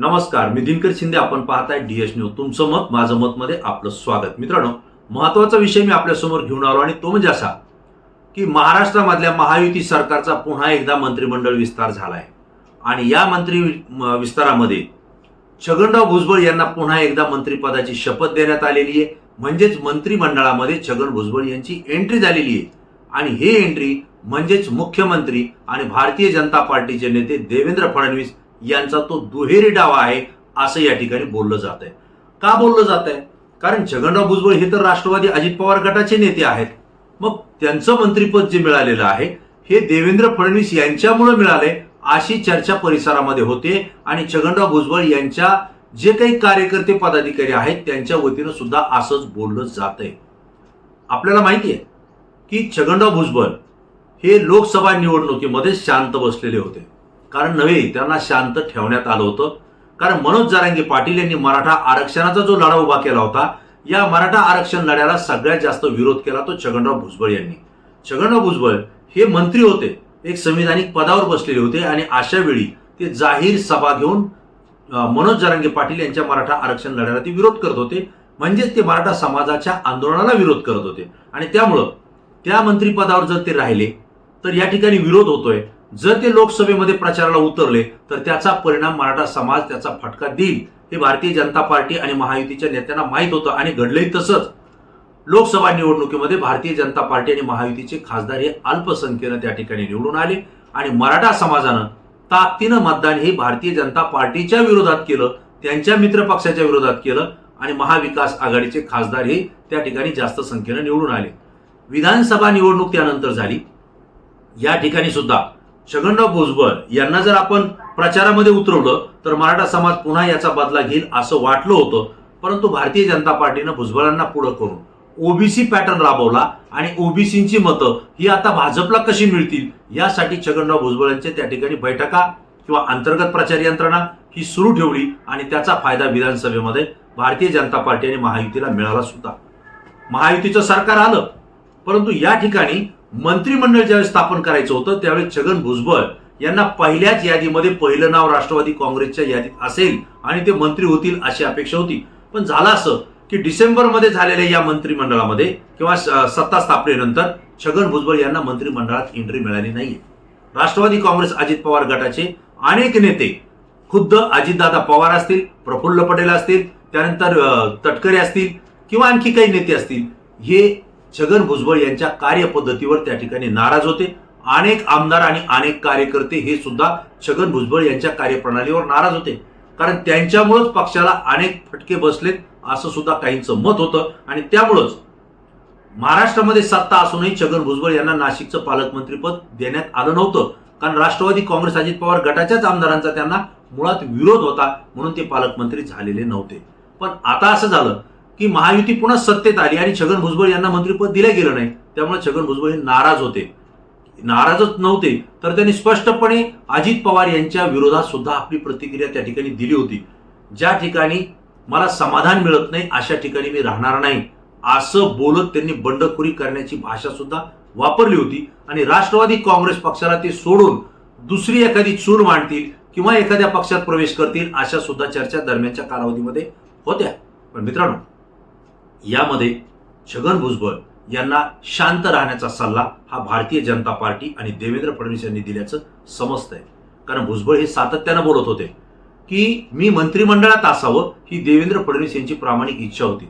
नमस्कार मी दिनकर शिंदे. आपण पाहताय डीएस न्यूज तुमचं मत माझं मत मध्ये आपलं स्वागत. मित्रांनो महत्त्वाचा विषय मी आपल्यासमोर घेऊन आलो आणि तो म्हणजे असा की महाराष्ट्रामधल्या महायुती सरकारचा पुन्हा एकदा मंत्रिमंडळ विस्तार झालाय. आणि या मंत्री विस्तारामध्ये छगनराव भुजबळ यांना पुन्हा एकदा मंत्रिपदाची शपथ देण्यात आलेली आहे. म्हणजेच मंत्रिमंडळामध्ये छगन भुजबळ यांची एंट्री झालेली आहे. आणि हे एंट्री म्हणजेच मुख्यमंत्री आणि भारतीय जनता पार्टीचे नेते देवेंद्र फडणवीस यांचा तो दुहेरी डाव आहे असं या ठिकाणी बोललं जात आहे का बोललं जात आहे कारण छगनराव भुजबळ हे तर राष्ट्रवादी अजित पवार गटाचे नेते आहेत. मग त्यांचं मंत्रिपद जे मिळालेलं आहे हे देवेंद्र फडणवीस यांच्यामुळे मिळाले अशी चर्चा परिसरामध्ये होते आणि छगनराव भुजबळ यांच्या जे काही कार्यकर्ते पदाधिकारी आहेत त्यांच्या वतीनं सुद्धा असंच बोललं जात आहे आपल्याला माहिती आहे की छगनराव भुजबळ हे लोकसभा निवडणुकीमध्ये शांत बसलेले होते. कारण नव्हे त्यांना शांत ठेवण्यात आलं होतं. कारण मनोज जारांगे पाटील यांनी मराठा आरक्षणाचा जो लढा उभा केला होता या मराठा आरक्षण लढ्याला सगळ्यात जास्त विरोध केला तो छगनराव भुजबळ यांनी. छगनराव भुजबळ हे मंत्री होते एक संविधानिक पदावर बसलेले होते आणि अशा वेळी ते जाहीर सभा घेऊन मनोज जारांगे पाटील यांच्या मराठा आरक्षण लढ्याला ते विरोध करत होते. म्हणजेच ते मराठा समाजाच्या आंदोलनाला विरोध करत होते. आणि त्यामुळं त्या मंत्रिपदावर जर ते राहिले तर या ठिकाणी विरोध होतोय. जर ते लोकसभेमध्ये प्रचाराला उतरले तर त्याचा परिणाम मराठा समाज त्याचा फटका देईल हे भारतीय जनता पार्टी आणि महायुतीच्या नेत्यांना माहीत होतं आणि घडलंही तसंच. लोकसभा निवडणुकीमध्ये भारतीय जनता पार्टी आणि महायुतीचे खासदार हे अल्पसंख्येनं त्या ठिकाणी निवडून आले आणि मराठा समाजानं ताकदीनं मतदान हे भारतीय जनता पार्टीच्या विरोधात केलं त्यांच्या मित्र पक्षाच्या विरोधात केलं आणि महाविकास आघाडीचे खासदार हे त्या ठिकाणी जास्त संख्येनं निवडून आले. विधानसभा निवडणूक त्यानंतर झाली. या ठिकाणी सुद्धा छगनराव भुजबळ यांना जर आपण प्रचारामध्ये उतरवलं तर मराठा समाज पुन्हा याचा बदला घेईल असं वाटलं होतं. परंतु भारतीय जनता पार्टीनं भुजबळांना पुढं करून ओबीसी पॅटर्न राबवला आणि ओबीसींची मतं ही आता भाजपला कशी मिळतील यासाठी छगनराव भुजबळांच्या त्या ठिकाणी बैठका किंवा अंतर्गत प्रचार यंत्रणा ही सुरू ठेवली आणि त्याचा फायदा विधानसभेमध्ये भारतीय जनता पार्टी आणि महायुतीला मिळाला सुद्धा. महायुतीचं सरकार आलं परंतु या ठिकाणी मंत्रिमंडळ ज्यावेळी स्थापन करायचं होतं त्यावेळी छगन भुजबळ यांना पहिल्याच यादीमध्ये पहिलं नाव राष्ट्रवादी काँग्रेसच्या यादीत असेल आणि ते मंत्री होतील अशी अपेक्षा होती. पण झालं असं की डिसेंबरमध्ये झालेल्या या मंत्रिमंडळामध्ये किंवा सत्ता स्थापनेनंतर छगन भुजबळ यांना मंत्रिमंडळात एंट्री मिळाली नाहीये. राष्ट्रवादी काँग्रेस अजित पवार गटाचे अनेक नेते खुद्द अजितदादा पवार असतील प्रफुल्ल पटेल असतील त्यानंतर तटकरे असतील किंवा आणखी काही नेते असतील हे छगन भुजबळ यांच्या कार्यपद्धतीवर त्या ठिकाणी नाराज होते. अनेक आमदार आणि अनेक कार्यकर्ते हे सुद्धा छगन भुजबळ यांच्या कार्यप्रणालीवर नाराज होते. कारण त्यांच्यामुळेच पक्षाला अनेक फटके बसलेत असं सुद्धा काहींचं मत होतं. आणि त्यामुळंच महाराष्ट्रामध्ये सत्ता असूनही छगन भुजबळ यांना नाशिकचं पालकमंत्रीपद देण्यात आलं नव्हतं. कारण राष्ट्रवादी काँग्रेस अजित पवार गटाच्याच आमदारांचा त्यांना मुळात विरोध होता म्हणून ते पालकमंत्री झालेले नव्हते. पण आता असं झालं की महायुती पुन्हा सत्तेत आली आणि छगन भुजबळ यांना मंत्रिपद दिलं गेलं नाही. त्यामुळे छगन भुजबळ हे नाराज होते. नाराजच नव्हते तर त्यांनी स्पष्टपणे अजित पवार यांच्या विरोधात सुद्धा आपली प्रतिक्रिया त्या ठिकाणी दिली होती. ज्या ठिकाणी मला समाधान मिळत नाही अशा ठिकाणी मी राहणार नाही. असं बोलत त्यांनी बंडखोरी करण्याची भाषा सुद्धा वापरली होती आणि राष्ट्रवादी काँग्रेस पक्षाला ते सोडून दुसरी एखादी चूल मांडतील किंवा एखाद्या पक्षात प्रवेश करतील अशा सुद्धा चर्चा दरम्यानच्या कालावधीमध्ये होत्या. पण मित्रांनो यामध्ये छगन भुजबळ यांना शांत राहण्याचा सल्ला हा भारतीय जनता पार्टी आणि देवेंद्र फडणवीस यांनी दिल्याचं समजत आहे कारण भुजबळ हे सातत्यानं बोलत होते की मी मंत्रिमंडळात असावं ही देवेंद्र फडणवीस यांची प्रामाणिक इच्छा होती.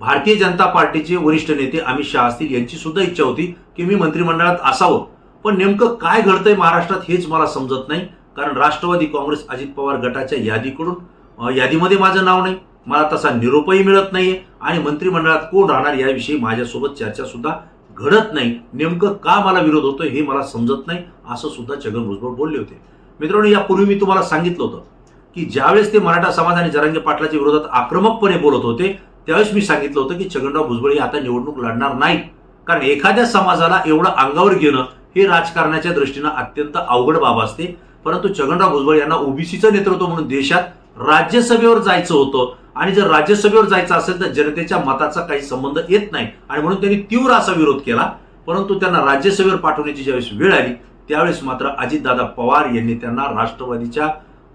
भारतीय जनता पार्टीचे वरिष्ठ नेते अमित शहा असतील यांची सुद्धा इच्छा होती की मी मंत्रिमंडळात असावं. पण नेमकं काय घडतंय महाराष्ट्रात हेच मला समजत नाही. कारण राष्ट्रवादी काँग्रेस अजित पवार गटाच्या यादीकडून यादीमध्ये माझं नाव नाही. मला तसा निरोपही मिळत नाही आणि मंत्रिमंडळात कोण राहणार याविषयी माझ्यासोबत चर्चासुद्धा घडत नाही. नेमकं का मला विरोध होतोय हे मला समजत नाही असं सुद्धा छगन भुजबळ बोलले होते. मित्रांनो यापूर्वी मी तुम्हाला सांगितलं होतं की ज्यावेळेस ते मराठा समाज आणि जरांगे पाटलाच्या विरोधात आक्रमकपणे बोलत होते त्यावेळेस मी सांगितलं होतं की छगनराव भुजबळ हे आता निवडणूक लढणार नाही. कारण एखाद्या समाजाला एवढं अंगावर घेणं हे राजकारणाच्या दृष्टीनं अत्यंत अवघड बाब असते. परंतु छगनराव भुजबळ यांना ओबीसीचं नेतृत्व म्हणून देशात राज्यसभेवर जायचं होतं आणि जर राज्यसभेवर जायचं असेल तर जनतेच्या मताचा काही संबंध येत नाही. आणि म्हणून त्यांनी तीव्र असा विरोध केला. परंतु त्यांना राज्यसभेवर पाठवण्याची ज्यावेळेस वेळ आली त्यावेळेस मात्र अजितदादा पवार यांनी त्यांना राष्ट्रवादीच्या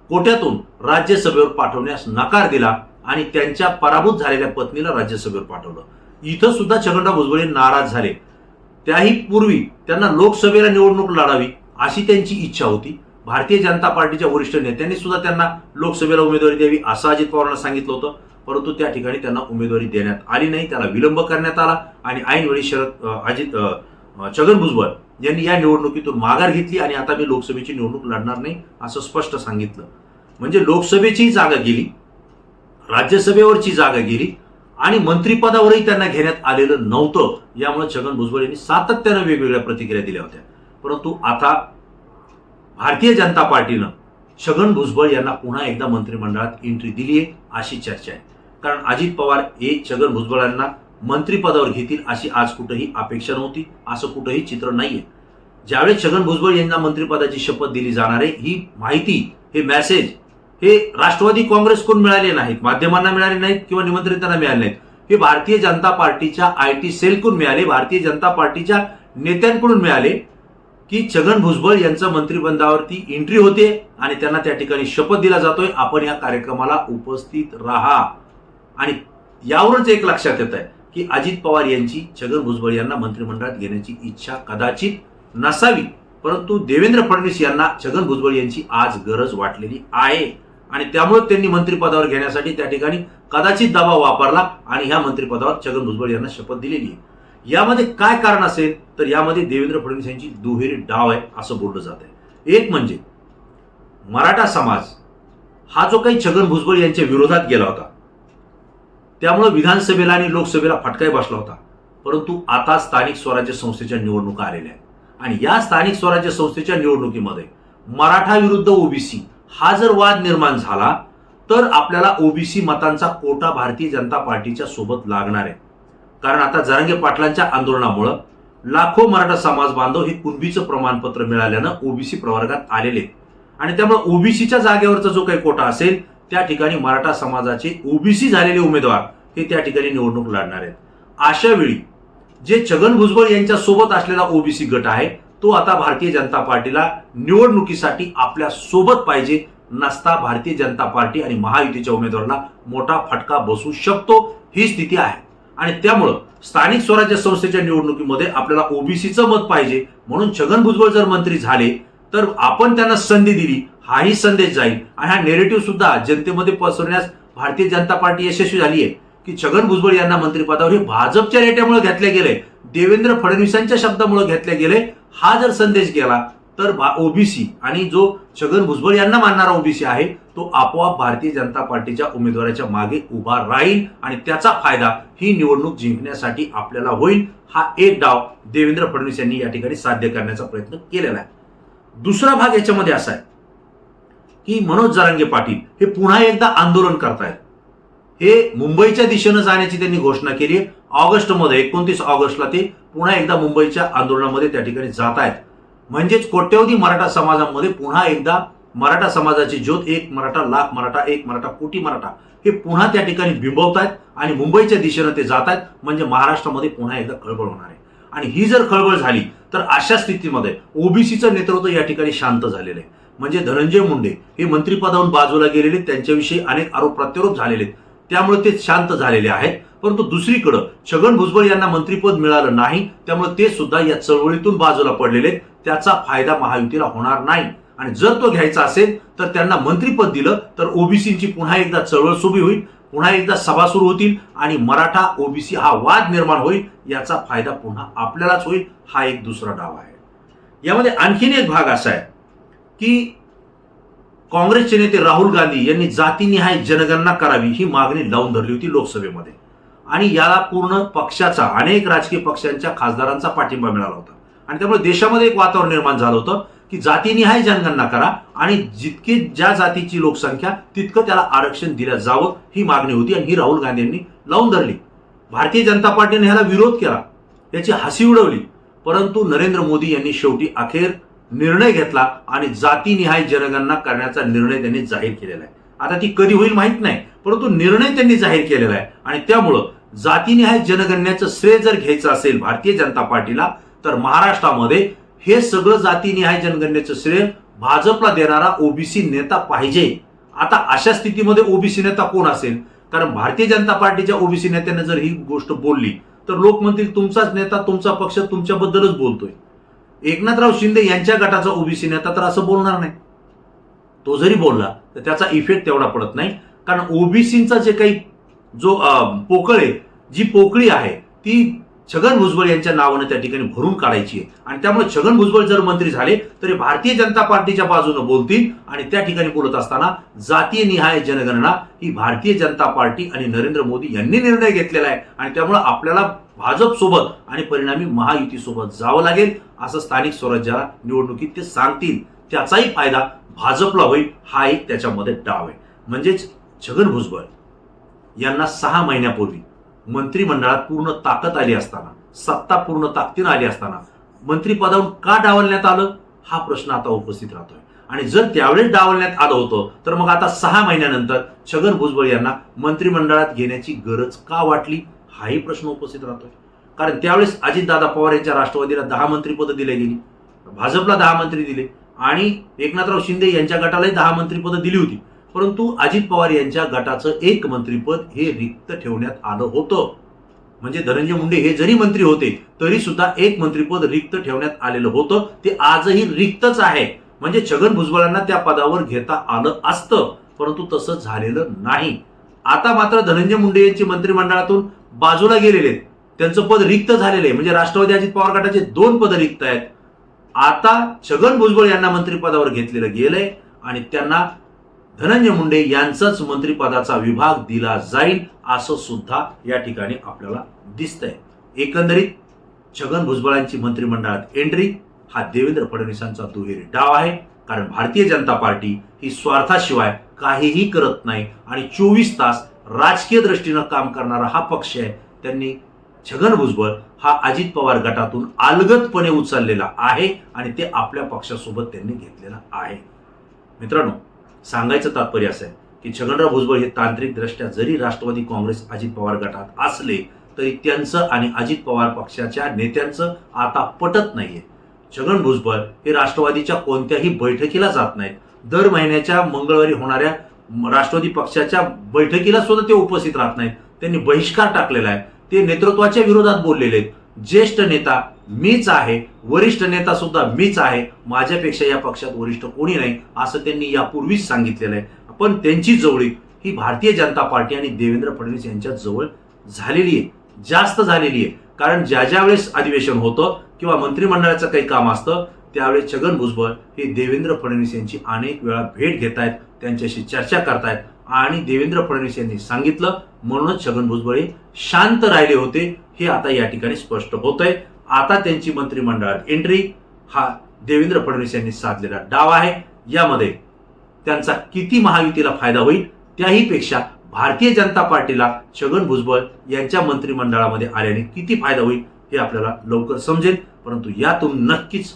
कोट्यातून राज्यसभेवर पाठवण्यास नकार दिला आणि त्यांच्या पराभूत झालेल्या पत्नीला राज्यसभेवर पाठवलं. इथं सुद्धा छगनराव भुजबळ नाराज झाले. त्याही पूर्वी त्यांना लोकसभेला निवडणूक लढावी अशी त्यांची इच्छा होती. भारतीय जनता पार्टीच्या वरिष्ठ नेत्यांनी सुद्धा त्यांना लोकसभेला उमेदवारी द्यावी असं अजित पवारांना सांगितलं होतं. परंतु त्या ठिकाणी त्यांना उमेदवारी देण्यात आली नाही. त्याला विलंब करण्यात आला आणि ऐनवेळी शरद अजित छगन भुजबळ यांनी या निवडणुकीतून माघार घेतली आणि आता मी लोकसभेची निवडणूक लढणार नाही असं स्पष्ट सांगितलं. म्हणजे लोकसभेची जागा गेली राज्यसभेवरची जागा गेली आणि मंत्रिपदावरही त्यांना घेण्यात आलेलं नव्हतं. यामुळे छगन भुजबळ यांनी सातत्यानं वेगवेगळ्या प्रतिक्रिया दिल्या होत्या. परंतु आता भारतीय जनता पार्टीनं छगन भुजबळ यांना पुन्हा एकदा मंत्रिमंडळात एंट्री दिली आहे अशी चर्चा आहे. कारण अजित पवार हे छगन भुजबळ यांना मंत्रिपदावर घेतील अशी आज कुठंही अपेक्षा नव्हती असं कुठंही चित्र नाहीये. ज्यावेळेस छगन भुजबळ यांना मंत्रिपदाची शपथ दिली जाणार आहे ही माहिती हे मेसेज हे राष्ट्रवादी काँग्रेसकडून मिळाले नाहीत माध्यमांना मिळाले नाहीत किंवा निमंत्रितांना मिळाले नाहीत हे भारतीय जनता पार्टीच्या आय टी सेलकडून मिळाले भारतीय जनता पार्टीच्या नेत्यांकडून मिळाले की छगन भुजबळ यांचं मंत्रिमंडळावरती एंट्री होते आणि त्यांना त्या ठिकाणी शपथ दिला जातोय. आपण या कार्यक्रमाला उपस्थित राहा. आणि यावरच एक लक्षात येत आहे की अजित पवार यांची छगन भुजबळ यांना मंत्रिमंडळात घेण्याची इच्छा कदाचित नसावी. परंतु देवेंद्र फडणवीस यांना छगन भुजबळ यांची आज गरज वाटलेली आहे. आणि त्यामुळे त्यांनी मंत्रिपदावर घेण्यासाठी त्या ठिकाणी कदाचित दबाव वापरला आणि ह्या मंत्रिपदावर छगन भुजबळ यांना शपथ दिलेली आहे. यामध्ये काय कारण असेल तर यामध्ये देवेंद्र फडणवीस यांची दुहेरी डाव आहे असं बोललं जात आहे एक म्हणजे मराठा समाज हा जो काही छगन भुजबळ यांच्या विरोधात गेला होता त्यामुळे विधानसभेला आणि लोकसभेला फटकाही बसला होता परंतु आता स्थानिक स्वराज्य संस्थेच्या निवडणुका आलेल्या आहेत. आणि या स्थानिक स्वराज्य संस्थेच्या निवडणुकीमध्ये मराठा विरुद्ध ओबीसी हा जर वाद निर्माण झाला तर आपल्याला ओबीसी मतांचा कोटा भारतीय जनता पार्टीच्या सोबत लागणार आहे. कारण आता जरांगे पाटलांच्या आंदोलनामुळं लाखो मराठा समाज बांधव हे कुणबीचं प्रमाणपत्र मिळाल्यानं ओबीसी प्रवर्गात आलेले आहेत. आणि त्यामुळे ओबीसीच्या जागेवरचा जो काही कोटा असेल त्या ठिकाणी मराठा समाजाचे ओबीसी झालेले उमेदवार हे त्या ठिकाणी निवडणूक लढणार आहेत अशा वेळी जे छगन भुजबळ यांच्या सोबत असलेला ओबीसी गट आहे तो आता भारतीय जनता पार्टीला निवडणुकीसाठी आपल्यासोबत पाहिजे नसता भारतीय जनता पार्टी आणि महायुतीच्या उमेदवाराला मोठा फटका बसू शकतो ही स्थिती आहे आणि त्यामुळं स्थानिक स्वराज्य संस्थेच्या निवडणुकीमध्ये आपल्याला ओबीसीचं मत पाहिजे. म्हणून छगन भुजबळ जर मंत्री झाले तर आपण त्यांना संधी दिली हाही संदेश जाईल. आणि हा नेरेटिव्ह सुद्धा जनतेमध्ये पसरण्यास भारतीय जनता पार्टी यशस्वी झाली आहे की छगन भुजबळ यांना मंत्रिपदावर हे भाजपच्या रेट्यामुळे घेतले गेले देवेंद्र फडणवीसांच्या शब्दामुळे घेतले गेले. हा जर संदेश गेला तर ओबीसी आणि जो छगन भुजबळ यांना मानणारा ओबीसी आहे तो आपोआप भारतीय जनता पार्टीच्या उमेदवाराच्या मागे उभा राहील आणि त्याचा फायदा ही निवडणूक जिंकण्यासाठी आपल्याला होईल हा एक डाव देवेंद्र फडणवीस यांनी या ठिकाणी साध्य करण्याचा प्रयत्न केलेला आहे. दुसरा भाग याच्यामध्ये असा आहे की मनोज जरांगे पाटील हे पुन्हा एकदा आंदोलन करतायत. हे मुंबईच्या दिशेनं जाण्याची त्यांनी घोषणा केली आहे. ऑगस्टमध्ये एकोणतीस ऑगस्टला ते पुन्हा एकदा मुंबईच्या आंदोलनामध्ये त्या ठिकाणी जात आहेत म्हणजेच कोट्यवधी मराठा समाजामध्ये पुन्हा एकदा मराठा समाजाची ज्योत एक मराठा लाख मराठा एक मराठा कोटी मराठा हे पुन्हा त्या ठिकाणी बिंबवत आहेत आणि मुंबईच्या दिशेनं ते जात आहेत म्हणजे महाराष्ट्रामध्ये पुन्हा एकदा खळबळ होणार आहे. आणि ही जर खळबळ झाली तर अशा स्थितीमध्ये ओबीसीचं नेतृत्व या ठिकाणी शांत झालेलं आहे. म्हणजे धनंजय मुंडे हे मंत्रिपदावरून बाजूला गेलेले त्यांच्याविषयी अनेक आरोप प्रत्यारोप झालेले आहेत. त्यामुळे ते शांत झालेले आहेत. परंतु दुसरीकडं छगन भुजबळ यांना मंत्रिपद मिळालं नाही त्यामुळे ते सुद्धा या चळवळीतून बाजूला पडलेले आहेत. त्याचा फायदा महायुतीला होणार नाही. आणि जर तो घ्यायचा असेल तर त्यांना मंत्रीपद दिलं तर ओबीसीची पुन्हा एकदा चळवळ सुरू होईल पुन्हा एकदा सभा सुरू होतील आणि मराठा ओबीसी हा वाद निर्माण होईल याचा फायदा पुन्हा आपल्यालाच होईल हा एक दुसरा डाव आहे. यामध्ये आणखीन एक भाग असा आहे की काँग्रेसचे नेते राहुल गांधी यांनी जातीनिहाय जनगणना करावी ही मागणी लावून धरली होती लोकसभेमध्ये. आणि याला पूर्ण पक्षाचा अनेक राजकीय पक्षांच्या खासदारांचा पाठिंबा मिळाला होता. आणि त्यामुळे देशामध्ये एक वातावरण निर्माण झालं होतं की जातीनिहाय जनगणना करा आणि जितकी ज्या जातीची लोकसंख्या तितकं त्याला आरक्षण दिलं जावं ही मागणी होती आणि ही राहुल गांधी यांनी लावून धरली. भारतीय जनता पार्टीने ह्याला विरोध केला. याची हसी उडवली. परंतु नरेंद्र मोदी यांनी शेवटी अखेर निर्णय घेतला आणि जातीनिहाय जनगणना करण्याचा निर्णय त्यांनी जाहीर केलेला आहे. आता ती कधी होईल माहीत नाही परंतु निर्णय त्यांनी जाहीर केलेला आहे. आणि त्यामुळं जातीनिहाय जनगणनेचं श्रेय जर घ्यायचं असेल भारतीय जनता पार्टीला तर महाराष्ट्रामध्ये हे सगळं जातीनिहाय जनगणनेचं श्रेय भाजपला देणारा ओबीसी नेता पाहिजे. आता अशा स्थितीमध्ये ओबीसी नेता कोण असेल? कारण भारतीय जनता पार्टीच्या ओबीसी नेत्याने जर ही गोष्ट बोलली तर लोक म्हणतील तुमचाच नेता तुमचा पक्ष तुमच्याबद्दलच बोलतोय. एकनाथराव शिंदे यांच्या गटाचा ओबीसी नेता तर असं बोलणार नाही. तो जरी बोलला तर त्याचा इफेक्ट तेवढा पडत नाही. कारण ओबीसींचा जे काही जो पोकळ आहे जी पोकळी आहे ती छगन भुजबळ यांच्या नावानं त्या ठिकाणी भरून काढायची आहे. आणि त्यामुळे छगन भुजबळ जर मंत्री झाले तरी भारतीय जनता पार्टीच्या बाजूनं बोलतील आणि त्या ठिकाणी बोलत असताना जातीय निहाय जनगणना ही भारतीय जनता पार्टी आणि नरेंद्र मोदी यांनी निर्णय घेतलेला आहे. आणि त्यामुळे आपल्याला भाजप सोबत आणि परिणामी महायुती सोबत जावं लागेल असं स्थानिक स्वराज्याला निवडणुकीत ते सांगतील. त्याचाही फायदा भाजपला होईल हा एक त्याच्यामध्ये डाव आहे. म्हणजेच छगन भुजबळ यांना सहा महिन्यापूर्वी मंत्रिमंडळात पूर्ण ताकद आली असताना सत्ता पूर्ण ताकदीनं आली असताना मंत्रिपदावरून का डावलण्यात आलं? हा प्रश्न आता उपस्थित राहतोय. आणि जर त्यावेळेस डावलण्यात आलं होतं तर मग आता सहा महिन्यानंतर छगन भुजबळ यांना मंत्रिमंडळात घेण्याची गरज का वाटली? हाही प्रश्न उपस्थित राहतोय. कारण त्यावेळेस अजितदादा पवार यांच्या राष्ट्रवादीला दहा मंत्रिपदं दिली गेली भाजपला दहा मंत्री दिले आणि एकनाथराव शिंदे यांच्या गटालाही दहा मंत्रिपदं दिली होती. परंतु अजित पवार यांच्या गटाचं एक मंत्रीपद हे रिक्त ठेवण्यात आलं होतं. म्हणजे धनंजय मुंडे हे जरी मंत्री होते तरी सुद्धा एक मंत्रीपद रिक्त ठेवण्यात आलेलं होतं. ते आजही रिक्तच आहे. म्हणजे छगन भुजबळांना त्या पदावर घेता आलं असतं परंतु तसं झालेलं नाही. आता मात्र धनंजय मुंडे यांची मंत्रिमंडळातून बाजूला गेलेले. त्यांचं पद रिक्त झालेलं आहे. म्हणजे राष्ट्रवादी अजित पवार गटाचे दोन पद रिक्त आहेत. आता छगन भुजबळ यांना मंत्रिपदावर घेतलेलं गेलंय आणि त्यांना धनंजय मुंडे यांचाच मंत्रिपदाचा विभाग दिला जाईल असं सुद्धा या ठिकाणी आपल्याला दिसतंय. एकंदरीत छगन भुजबळांची मंत्रिमंडळात एंट्री हा देवेंद्र फडणवीसांचा दुहेरी डाव आहे. कारण भारतीय जनता पार्टी ही स्वार्थाशिवाय काहीही करत नाही आणि चोवीस तास राजकीय दृष्टीनं काम करणारा हा पक्ष आहे. त्यांनी छगन भुजबळ हा अजित पवार गटातून अलगदपणे उचललेला आहे आणि ते आपल्या पक्षासोबत त्यांनी घेतलेला आहे. मित्रांनो सांगायचं तात्पर्य असं आहे की छगनराव भुजबळ हे तांत्रिक दृष्ट्या जरी राष्ट्रवादी काँग्रेस अजित पवार गटात असले तरी त्यांचं आणि अजित पवार पक्षाच्या नेत्यांचं आता पटत नाहीये. छगन भुजबळ हे राष्ट्रवादीच्या कोणत्याही बैठकीला जात नाहीत. दर महिन्याच्या मंगळवारी होणाऱ्या राष्ट्रवादी पक्षाच्या बैठकीला सुद्धा ते उपस्थित राहत नाहीत. त्यांनी बहिष्कार टाकलेला आहे. ते नेतृत्वाच्या विरोधात बोललेले आहेत. ज्येष्ठ नेता मीच आहे वरिष्ठ नेता सुद्धा मीच आहे माझ्यापेक्षा या पक्षात वरिष्ठ कोणी नाही असं त्यांनी यापूर्वीच सांगितलेलं आहे. पण त्यांची जवळी ही भारतीय जनता पार्टी आणि देवेंद्र फडणवीस यांच्या जवळ झालेली आहे. जास्त झालेली आहे. कारण ज्या ज्या वेळेस अधिवेशन होतं किंवा मंत्रिमंडळाचं काही काम असतं त्यावेळेस छगन भुजबळ हे देवेंद्र फडणवीस यांची अनेक वेळा भेट घेत आहेत त्यांच्याशी चर्चा करतायत. आणि देवेंद्र फडणवीस यांनी सांगितलं म्हणूनच छगन भुजबळ हे शांत राहिले होते हे आता या ठिकाणी स्पष्ट होत आहे आता त्यांची मंत्रिमंडळात एंट्री हा देवेंद्र फडणवीस यांनी साधलेला डाव आहे. यामध्ये त्यांचा किती महायुतीला फायदा होईल त्याही पेक्षा भारतीय जनता पार्टीला छगन भुजबळ यांच्या मंत्रिमंडळामध्ये आल्याने किती फायदा होईल हे आपल्याला लवकर समजेल. परंतु यातून नक्कीच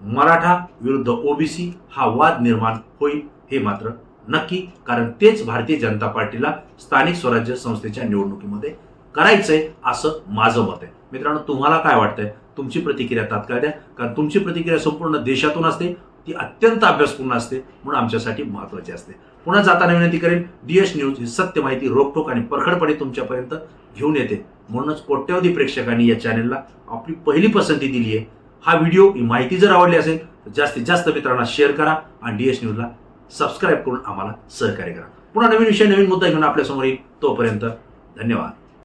मराठा विरुद्ध ओबीसी हा वाद निर्माण होईल हे मात्र नक्की कारण तेच भारतीय जनता पार्टीला स्थानिक स्वराज्य संस्थेच्या निवडणुकीमध्ये करायचंय असं माझं मत आहे. मित्रांनो तुम्हाला काय वाटतंय? तुमची प्रतिक्रिया तात्काळ द्या कारण तुमची प्रतिक्रिया संपूर्ण देशातून असते ती अत्यंत अभ्यासपूर्ण असते म्हणून आमच्यासाठी महत्वाची असते. पुन्हा जाताना विनंती करेन डीएस न्यूज ही सत्य माहिती रोखोक आणि परखडपणे तुमच्यापर्यंत घेऊन येते. म्हणूनच कोट्यवधी प्रेक्षकांनी या चॅनेलला आपली पहिली पसंती दिली आहे हा व्हिडिओ ही माहिती जर आवडली असेल तर जास्तीत जास्त मित्रांना शेअर करा आणि डीएस न्यूजला सबस्क्राईब करून आम्हाला सहकार्य करा. पुन्हा नवीन विषय नवीन मुद्दा घेऊन आपल्यासमोर येईल तोपर्यंत धन्यवाद.